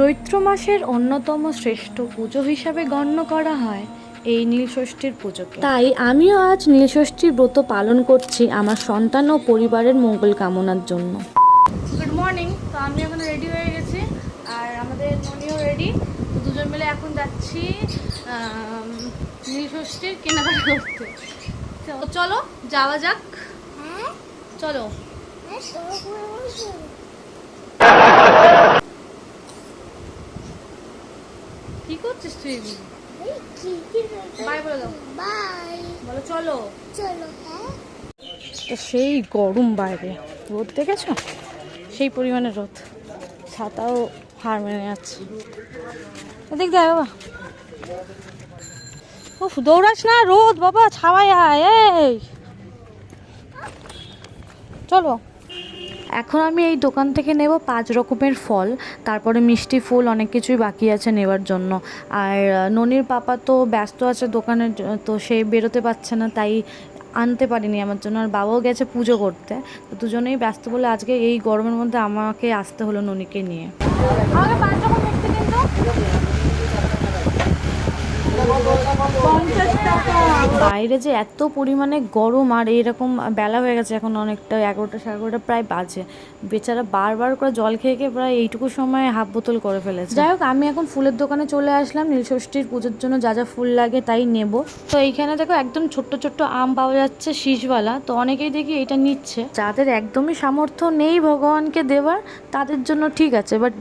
চৈত্র মাসের অন্যতম শ্রেষ্ঠ পুজো হিসাবে গণ্য করা হয় এই নীলষষ্ঠীর পুজোকে। তাই আমিও আজ নীলষষ্ঠীর ব্রত পালন করছি আমার সন্তান ও পরিবারের মঙ্গল কামনার জন্য। গুড মর্নিং তো আমি এখন রেডি হয়ে গেছি আর আমাদের ননিও রেডি দুজন মিলে এখন যাচ্ছি নীলষষ্ঠীর কেনাকাটা করতে। চলো যাওয়া যাক। চলো কি করছিস তুই? বাই বলে বাই। বলো চলো। চলো হ্যাঁ? তো সেই গরম বাইরে। রোদ দেখেছ? সেই পরিমাণে রোদ। ছাতাও হার মেনে যাচ্ছে। এদিক দেয় বাবা। উফ দৌড়াস না রোদ বাবা ছাওয়াই আয় এই। চলো। এখন আমি এই দোকান থেকে নেব পাঁচ রকমের ফল, তারপরে মিষ্টি ফুল, অনেক কিছুই বাকি আছে নেওয়ার জন্য। আর ননির পাপা তো ব্যস্ত আছে দোকানের তো সে বেরোতে পারছে না, তাই আনতে পারিনি আমার জন্য। আর বাবাও গেছে পুজো করতে, তো দুজনেই ব্যস্ত বলে আজকে এই গরমের মধ্যে আমাকে আসতে হলো ননিকে নিয়ে আমাকে পাঁচ রকম মিষ্টি কিন্তু বাইরে যে এত পরিমাণে গরম আর এইরকম বেলা হয়ে গেছে এখন অনেকটা, এগারোটা সাড়ে এগারোটা প্রায় বাজে। বেচারা বারবার করে জল খেয়ে খেয়ে প্রায় এইটুকু সময় হাফ বোতল করে ফেলেছে। যাই হোক, আমি এখন ফুলের দোকানে চলে আসলাম। নীলষষ্ঠীর পুজোর জন্য যা যা ফুল লাগে তাই নেব। তো এইখানে দেখো একদম ছোট্ট ছোট্ট আম পাওয়া যাচ্ছে শীষওয়ালা তো অনেকেই দেখি এটা নিচ্ছে। যাদের একদমই সামর্থ্য নেই ভগবানকে দেওয়ার, তাদের জন্য ঠিক আছে। বাট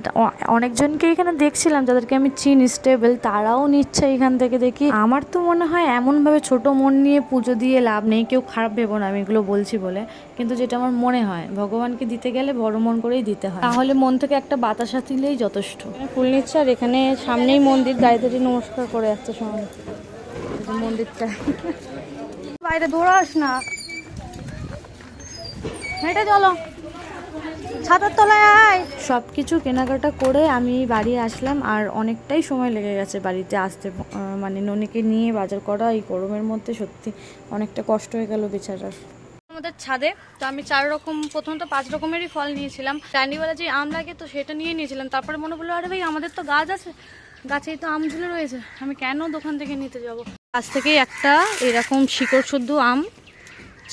অনেকজনকে এখানে দেখছিলাম যাদেরকে আমি চিনি স্টেবল তারাও নিচ্ছে এখান থেকে দেখি আমার তো মনে হয় এমনভাবে ছোট মন নিয়ে পুজো দিয়ে লাভ নেই কেউ খারাপ ভেবো না আমি এগুলো বলছি বলে। কিন্তু যেটা আমার মনে হয় ভগবানকে দিতে গেলে বড় মন করেই দিতে হয়। তাহলে মন থেকে একটা বাতাসা দিলেই যথেষ্ট। ফুল নিচ্ছে আর এখানে সামনেই মন্দির দাঁড়িয়ে দাঁড়িয়ে নমস্কার করে যাচ্ছে সবাই। এই যে মন্দিরটা। বাইরে দৌড়াস না। হেঁটে চলো ছাতার তলায় আয়। সব কিছু কেনাকাটা করে আমি বাড়ি আসলাম আর অনেকটাই সময় লেগে গেছে বাড়িতে আসতে। মানে ননিকে নিয়ে বাজার করা এই গরমের মধ্যে সত্যি অনেকটা কষ্ট হয়ে গেল বেচারার। আমাদের ছাদে তো আমি চার রকম প্রথমত পাঁচ রকমেরই ফল নিয়েছিলাম। রান্ডিওয়ালা যে আম লাগে তো সেটা নিয়ে নিয়েছিলাম। তারপরে মনে পড়ল আরে ভাই আমাদের তো গাছ আছে। গাছেই তো আম ঝুলে রয়েছে। আমি কেন দোকান থেকে নিতে যাব? গাছ থেকেই একটা এরকম শিকড় শুদ্ধ আম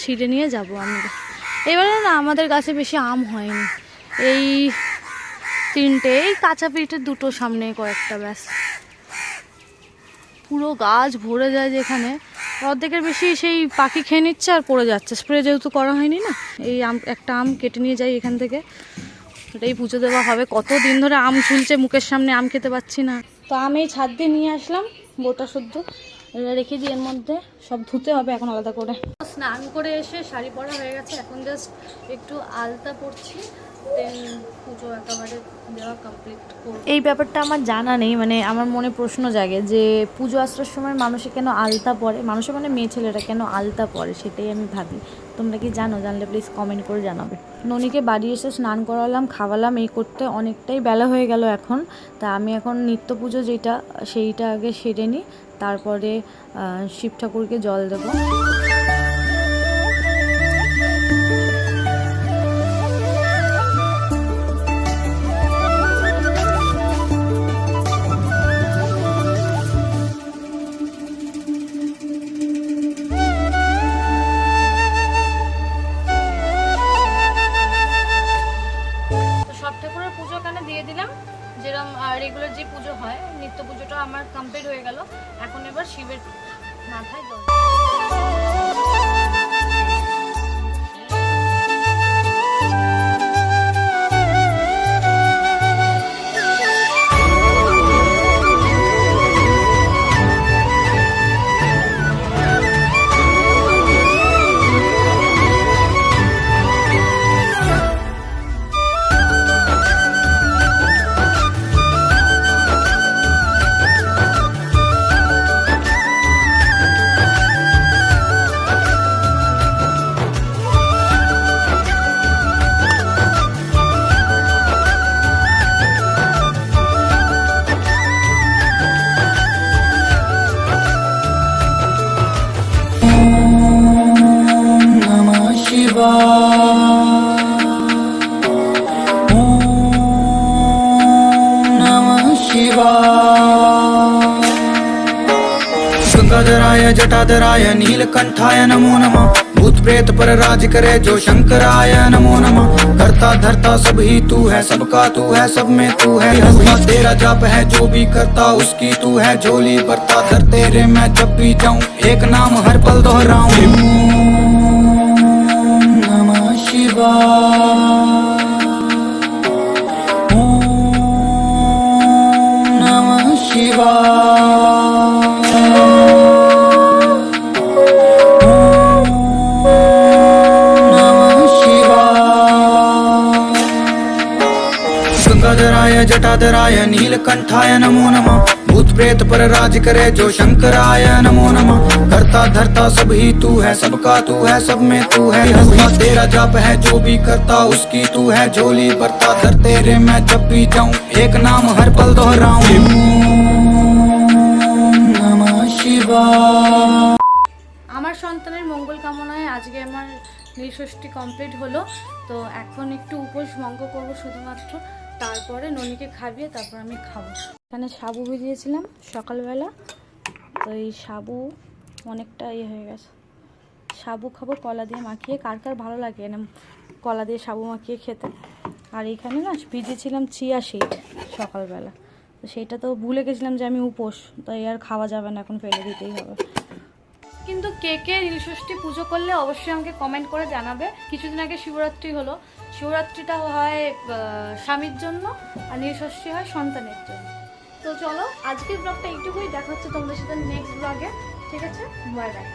ছিঁড়ে নিয়ে যাব আমি এবারে না আমাদের গাছে বেশি আম হয়নি। এই তিনটে, এই কাঁচা পিঠের দুটো সামনে কয়েকটা, ব্যাস। পুরো গাছ ভরে যায় যেখানে। অর্ধেকের বেশি সেই পাখি খেয়ে নিচ্ছে আর পড়ে যাচ্ছে। স্প্রে যেহেতু করা হয়নি না, এই আম, একটা আম কেটে নিয়ে যাই এখান থেকে। এটাই পুজো দেওয়া হবে। কত দিন ধরে আম ঝুলছে মুখের সামনে, আম খেতে পাচ্ছি না। তো আম ছাদ দিয়ে নিয়ে আসলাম বোটা শুদ্ধ রেখে দিই এর মধ্যে। সব ধুতে হবে এখন আলাদা করে। স্নান করে এসে শাড়ি পরা হয়ে গেছে, এখন জাস্ট একটু আলতা পরছি এই ব্যাপারটা আমার জানা নেই মানে আমার মনে প্রশ্ন জাগে যে পুজো আসার সময় মানুষে কেন আলতা পরে? মানুষের মানে মেয়ে ছেলেরা কেন আলতা পরে? সেটাই আমি ভাবি। তোমরা কি জানো? জানলে প্লিজ কমেন্ট করে জানাবে। ননিকে বাড়ি এসে স্নান করালাম, খাওয়ালাম, এই করতে অনেকটাই বেলা হয়ে গেল এখন। তা আমি এখন নিত্য পুজো যেটা, সেইটা আগে সেরে নিই তারপরে শিব ঠাকুরকে জল দেবো। কমপ্লিট হয়ে গেল। এখন এবার শিবের মাথায় জল। गंगाधराय जटाधराय नीलकंठाय नमो नमः। भूत प्रेत पर राज करे जो शंकराय नमो नमः। करता धरता सब ही तू है, सबका तू है, सब में तू है। हंसता तेरा जाप है, जो भी करता उसकी तू है। झोली भरता धर तेरे, मैं जब भी जाऊँ, एक नाम हर पल दोहराऊं। नमः शिवाय। गंगाधराय जटाधराय नीलकंठाय नमो नमः भूत प्रेत पर राज करे जो शंकराय नमो नमः करता धरता सब ही तू है सबका तू है सब में तू है हंसता तेरा जाप है जो भी करता उसकी तू है झोली भरता धर तेरे मैं जब भी जाऊं एक नाम हर पल दोहराऊं ओम नमः शिवाय আমার সন্তানের মঙ্গল কামনায় আজকে আমার নীলষষ্ঠী কমপ্লিট হলো তো এখন একটু উপোস ভঙ্গ করবো শুধুমাত্র তারপরে ননিকে খাবিয়ে তারপর আমি খাব। এখানে সাবু ভিজিয়েছিলাম সকালবেলা। তো এই সাবু অনেকটা ইয়ে হয়ে গেছে। সাবু খাব কলা দিয়ে মাখিয়ে। কার কার ভালো লাগে এরম কলা দিয়ে সাবু মাখিয়ে খেতে? আর এখানে না ভিজিয়েছিলাম চিয়া সিড সকালবেলা। তো সেইটা তো ভুলে গেছিলাম যে আমি উপোস। তাই আর খাওয়া যাবে না, এখন ফেলে দিতেই হবে। কিন্তু কে কে নীলষষ্ঠী পুজো করলে অবশ্যই আমাকে কমেন্ট করে জানাবে। কিছুদিন আগে শিবরাত্রি হলো। শিবরাত্রিটা হয় স্বামীর জন্য আর নীলষষ্ঠী হয় সন্তানের জন্য। তো চলো, আজকের ব্লগটা একটুকুই দেখা হচ্ছে তোমাদের সাথে নেক্সট ব্লগে ঠিক আছে? Bye bye